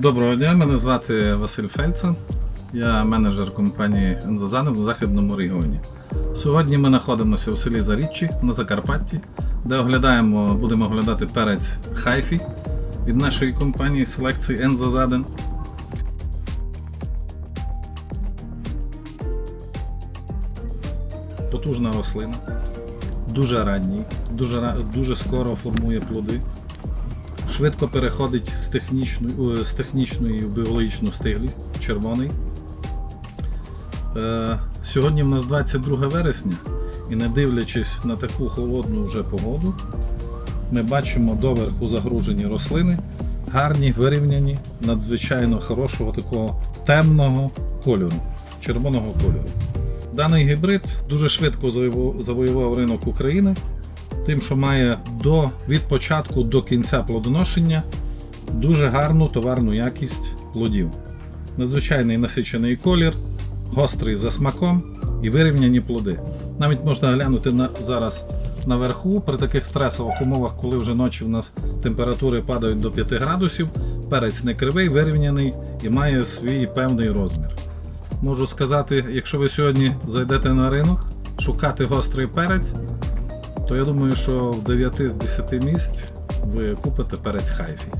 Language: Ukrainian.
Доброго дня, мене звати Василь Фельцен. Я менеджер компанії «Ензозани» в Західному регіоні. Сьогодні ми знаходимося у селі Заріччі на Закарпатті, де оглядаємо, будемо оглядати перець Хайфі від нашої компанії селекції «Ензозаден». Потужна рослина, дуже ранній, дуже, дуже скоро формує плоди швидко переходить з технічної, з технічної в біологічну стиглість, червоний. Е, сьогодні в нас 22 вересня, і не дивлячись на таку холодну вже погоду, ми бачимо доверху загружені рослини, гарні, вирівняні, надзвичайно хорошого такого темного кольору, червоного кольору. Даний гібрид дуже швидко завоював ринок України тим, що має до, від початку до кінця плодоношення дуже гарну товарну якість плодів. Надзвичайний насичений колір, гострий за смаком і вирівняні плоди. Навіть можна глянути на, зараз наверху при таких стресових умовах, коли вже ночі в нас температури падають до 5 градусів, перець не кривий, вирівняний і має свій певний розмір. Можу сказати, якщо ви сьогодні зайдете на ринок шукати гострий перець, то я думаю, що в 9 з 10 місць ви купите перець хайфі.